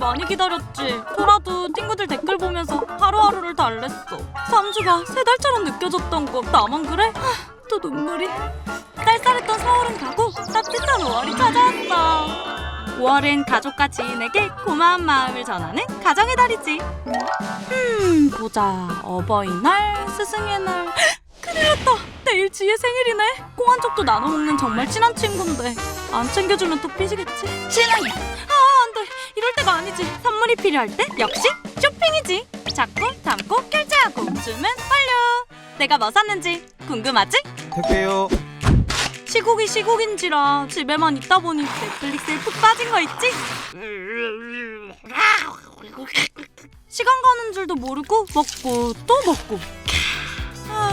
많이 기다렸지. 토라도 친구들 댓글 보면서 하루하루를 달랬어. 3주가 세 달처럼 느껴졌던 거 나만 그래? 하, 또 눈물이? 쌀쌀했던 서울은 가고 따뜻한 5월이 찾아왔어. 5월은 가족과 지인에게 고마운 마음을 전하는 가정의 달이지. 음 보자. 어버이날 스승의 날. 큰일 났다. 내일 지혜 생일이네. 꽁한 쪽도 나눠 먹는 정말 친한 친구인데 안 챙겨주면 또 삐지겠지? 신앙이 이럴 때가 아니지 선물이 필요할 때 역시 쇼핑이지 잡고 담고 결제하고 주문 완료 내가 뭐 샀는지 궁금하지? 택배요. 시국이 시국인지라 집에만 있다 보니 넷플릭스에 푹 빠진 거 있지? 시간 가는 줄도 모르고 먹고 또 먹고 아,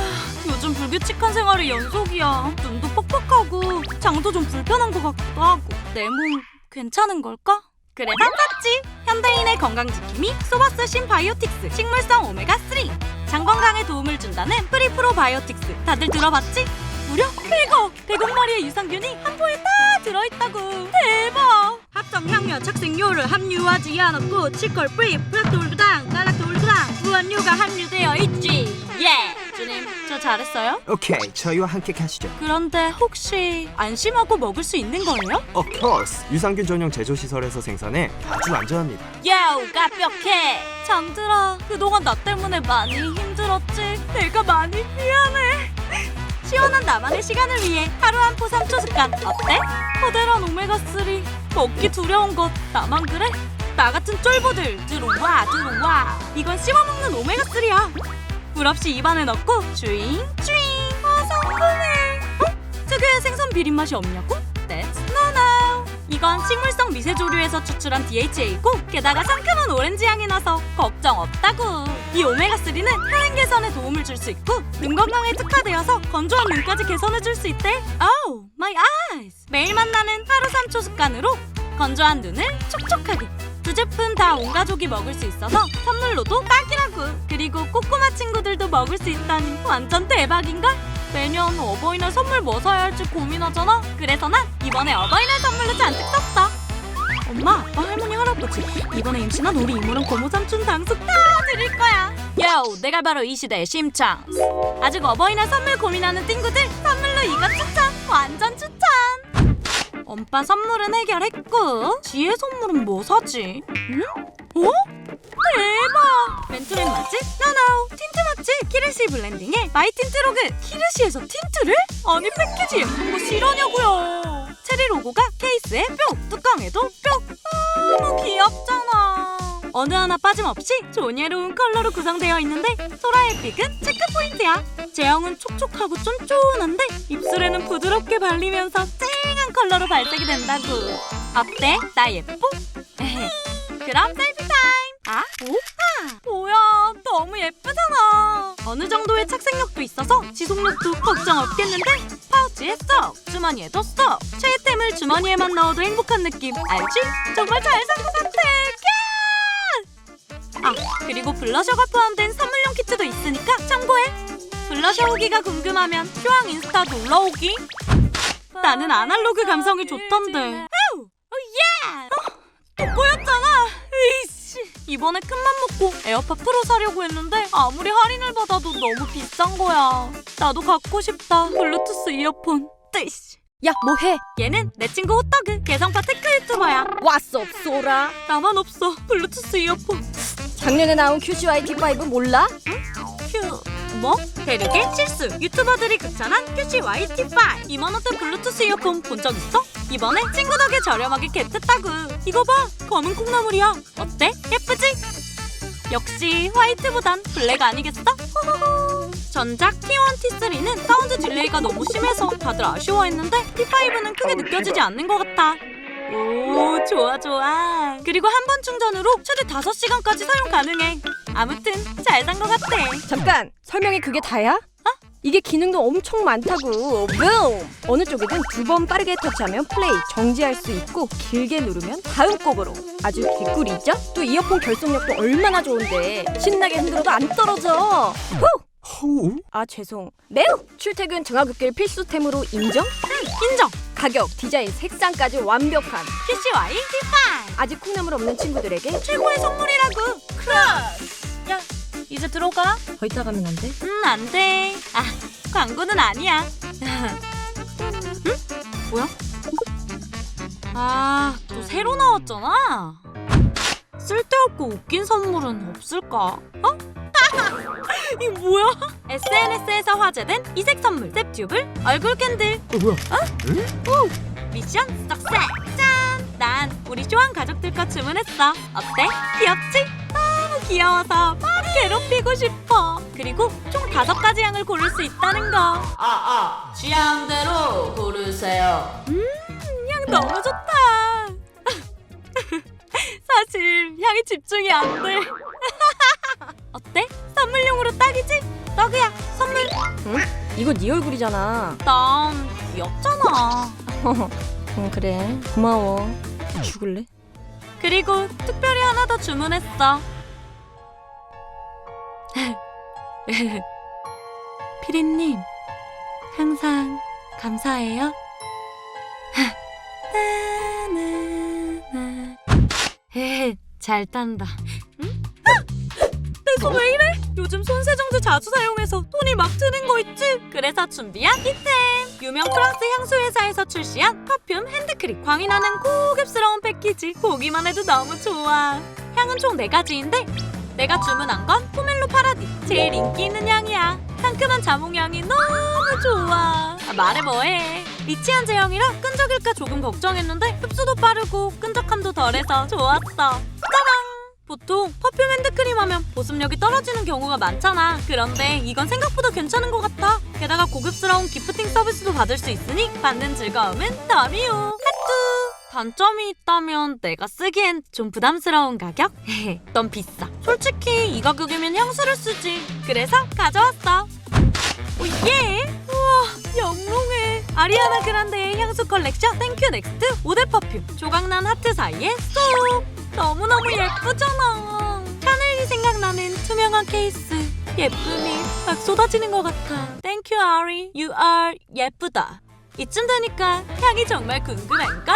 요즘 불규칙한 생활의 연속이야 눈도 뻑뻑하고 장도 좀 불편한 것 같기도 하고 내 몸 괜찮은 걸까? 그래 샀지? 현대인의 건강지킴이 소바스 신바이오틱스 식물성 오메가3 장 건강에 도움을 준다는 프리프로 바이오틱스. 다들 들어봤지? 무려 이거! 100원마리의 유산균이 한 포에 다 들어있다고. 대박! 합성 향료 착색료를 함유하지 않았고 치콜 프리 플라톨르당 갈라톨르당 무한료가 함유되어 있지. 예 주님 저 잘했어요? 오케이, 저희와 함께 가시죠. 그런데 혹시 안심하고 먹을 수 있는 거예요? Of course. 유산균 전용 제조 시설에서 생산해 아주 안전합니다. 야우 까벽해 장들아 그동안 나 때문에 많이 힘들었지 내가 많이 미안해 시원한 나만의 시간을 위해 하루 한 포 3초 습관 어때? 커다란 오메가3 먹기 두려운 것 나만 그래? 나 같은 쫄보들 들어와 들어와 이건 씹어먹는 오메가3야 물 없이 입안에 넣고 주잉 주잉. 아 성공해. 어? 특유의 생선 비린 맛이 없냐고? That's no no. 이건 식물성 미세조류에서 추출한 DHA고 게다가 상큼한 오렌지 향이 나서 걱정 없다고. 이 오메가3는 혈행 개선에 도움을 줄 수 있고 눈 건강에 특화되어서 건조한 눈까지 개선해 줄 수 있대. Oh my eyes. 매일 만나는 하루 3초 습관으로 건조한 눈을 촉촉하게 두 제품 다 온 가족이 먹을 수 있어서 선물로도 딱이라고. 그리고 꼬꼬마 친구들도 먹을 수 있다니 완전 대박인걸? 매년 어버이날 선물 뭐 사야 할지 고민하잖아. 그래서 난 이번에 어버이날 선물로 잔뜩 샀어. 엄마, 아빠, 할머니, 할아버지 이번에 임신한 우리 이모랑 고모 삼촌 당숙 다 드릴 거야. 요, 내가 바로 이 시대의 심창. 아직 어버이날 선물 고민하는 친구들 선물로 이거 추천. 완전 추천 엄빠 선물은 해결했고 지혜 선물은 뭐 사지? 응? 어? 대박! 맨투맨 맞지? 노노! 틴트 맞지? 키르시 블렌딩에 마이 틴트 로그! 키르시에서 틴트를? 아니 패키지 예쁜 거 실화냐고요 체리 로고가 케이스에 뿅! 뚜껑에도 뿅! 너무 귀엽잖아 어느 하나 빠짐없이 조예로운 컬러로 구성되어 있는데 소라의 픽은 체크 포인트야 제형은 촉촉하고 쫀쫀한데 입술에는 부드럽게 발리면서 쨍한 컬러로 발색이 된다고 어때? 나 예뻐? 그럼 셀피 타임 아? 오빠 뭐야 너무 예쁘잖아 어느 정도의 착색력도 있어서 지속력도 걱정 없겠는데 파우치에 쏙 주머니에도 쏙 최애템을 주머니에만 넣어도 행복한 느낌 알지? 정말 잘산것 같아 야! 아 그리고 블러셔가 포함된 선물용 키트도 있으니까 참고해. 블러셔 후기가 궁금하면 휴황 인스타 놀러 오기. 나는 아날로그 감성이 좋던데. 오! 예! 또 꼬였잖아. 에이씨. 이번에 큰맘 먹고 에어팟 프로 사려고 했는데 아무리 할인을 받아도 너무 비싼 거야. 나도 갖고 싶다. 블루투스 이어폰. 뜨이씨. 야 뭐해? 얘는 내 친구 호떡그 개성파 테크 유튜버야. 왔어 쏘라. 나만 없어. 블루투스 이어폰 작년에 나온 QCYT5 몰라? 큐 뭐? 대륙의 실수 유튜버들이 극찬한 QCYT5 2만원대 블루투스 이어폰 본 적 있어? 이번에 친구 덕에 저렴하게 겟했다고 이거 봐 검은 콩나물이야 어때? 예쁘지? 역시 화이트보단 블랙 아니겠어? 호호호. 전작 T1, T3는 사운드 딜레이가 너무 심해서 다들 아쉬워했는데 T5는 크게 느껴지지 않는 것 같아 오 좋아 좋아 그리고 한 번 충전으로 최대 5시간까지 사용 가능해 아무튼 잘 산 것 같아 잠깐 설명이 그게 다야? 어? 이게 기능도 엄청 많다고 붐! 어느 쪽이든 두 번 빠르게 터치하면 플레이 정지할 수 있고 길게 누르면 다음 곡으로 아주 개꿀이죠? 또 이어폰 결속력도 얼마나 좋은데 신나게 흔들어도 안 떨어져 후! 아 죄송 매우 출퇴근 등하굣길 필수템으로 인정? 인정 가격, 디자인, 색상까지 완벽한 QCY T5 아직 콩나물 없는 친구들에게 최고의 선물이라고. 크러쉬. 야, 이제 들어가. 더 있다 가면 안 돼? 음, 안 돼. 아, 광고는 아니야. 응? 뭐야? 아, 또 새로 나왔잖아. 쓸데없고 웃긴 선물은 없을까? 어? 이 뭐야? SNS에서 화제된 이색 선물 셉튜블 얼굴 캔들 어 뭐야? 미션 석색! 짠! 난 우리 쇼한 가족들 거 주문했어. 어때? 귀엽지? 너무 귀여워서 막 괴롭히고 싶어. 그리고 총 다섯 가지 향을 고를 수 있다는 거. 아, 아, 취향대로 고르세요. 향 너무 좋다. 사실 향에 집중이 안 돼. 어때? 선물용으로 딱이지? 떡이야, 선물. 이거 네 얼굴이잖아. 난 귀엽잖아. 응 그래 고마워. 죽을래? 그리고 특별히 하나 더 주문했어. 피디님, 항상 감사해요. 잘 딴다. 응? 내손왜 이래? 요즘 손세정제 자주 사용해서 손이 막 트는 거 있지? 그래서 준비한 이템! 유명 프랑스 향수 회사에서 출시한 퍼퓸 핸드크림 광이 나는 고급스러운 패키지 보기만 해도 너무 좋아 향은 총 네가지인데 내가 주문한 건 포멜로 파라디 제일 인기 있는 향이야 상큼한 자몽향이 너무 좋아 아, 말해 뭐해 리치한 제형이라 끈적일까 조금 걱정했는데 흡수도 빠르고 끈적함도 덜해서 좋았어 보통 퍼퓸 핸드크림 하면 보습력이 떨어지는 경우가 많잖아. 그런데 이건 생각보다 괜찮은 것 같아. 게다가 고급스러운 기프팅 서비스도 받을 수 있으니 받는 즐거움은 더미오. 하뚜. 단점이 있다면 내가 쓰기엔 좀 부담스러운 가격? 넌 비싸. 솔직히 이 가격이면 향수를 쓰지. 그래서 가져왔어. 오예! 우와, 영롱해. 아리아나 그란데의 향수 컬렉션 땡큐 넥스트 5대 퍼퓸. 조각난 하트 사이에 쏙! 너무너무 예쁘잖아. 샤넬이 생각나는 투명한 케이스. 예쁨이 막 쏟아지는 것 같아. 땡큐 아리, you are 예쁘다. 이쯤 되니까 향이 정말 궁금한걸.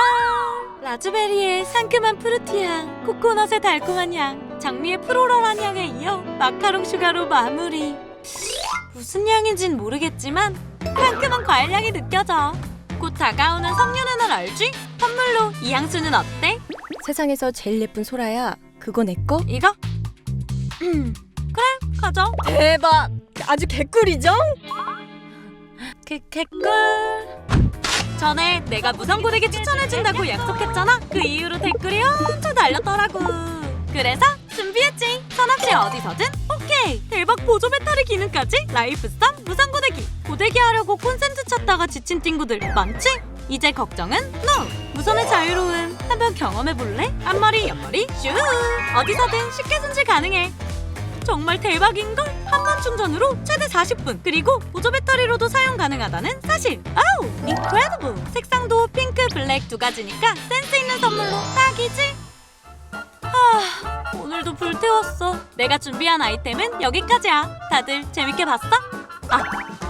라즈베리의 상큼한 프루티향, 코코넛의 달콤한 향, 장미의 프로럴한 향에 이어 마카롱 슈가로 마무리. 무슨 향인진 모르겠지만 상큼한 과일 향이 느껴져. 곧 다가오는 성년의 날 알지? 선물로 이 향수는 어때? 세상에서 제일 예쁜 소라야. 그거 내 거? 이거? 음, 그래 가져. 대박. 아주 개꿀이죠? 그 개꿀. 전에 내가 무선 고데기 추천해준다고 약속했잖아. 그 이후로 댓글이 엄청 달렸더라고. 그래서 준비했지. 선없이 어디서든 오케이. 대박 보조 배터리 기능까지 라이프썸 무선 고데기. 고데기 하려고 콘센트 찾다가 지친 친구들 많지? 이제 걱정은 NO! 무선의 자유로움 한번 경험해볼래? 앞머리 옆머리 슈! 어디서든 쉽게 손질 가능해 정말 대박인걸? 한 번 충전으로 최대 40분 그리고 보조 배터리로도 사용 가능하다는 사실 아우! 인크레디블! 색상도 핑크, 블랙 두 가지니까 센스 있는 선물로 딱이지? 아, 오늘도 불태웠어 내가 준비한 아이템은 여기까지야 다들 재밌게 봤어? 아,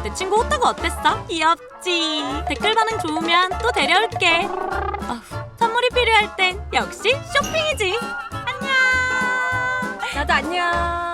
내 친구 호떡 어땠어? 귀엽지? 댓글 반응 좋으면 또 데려올게 필요할 땐 역시 쇼핑이지. 안녕. 나도 안녕.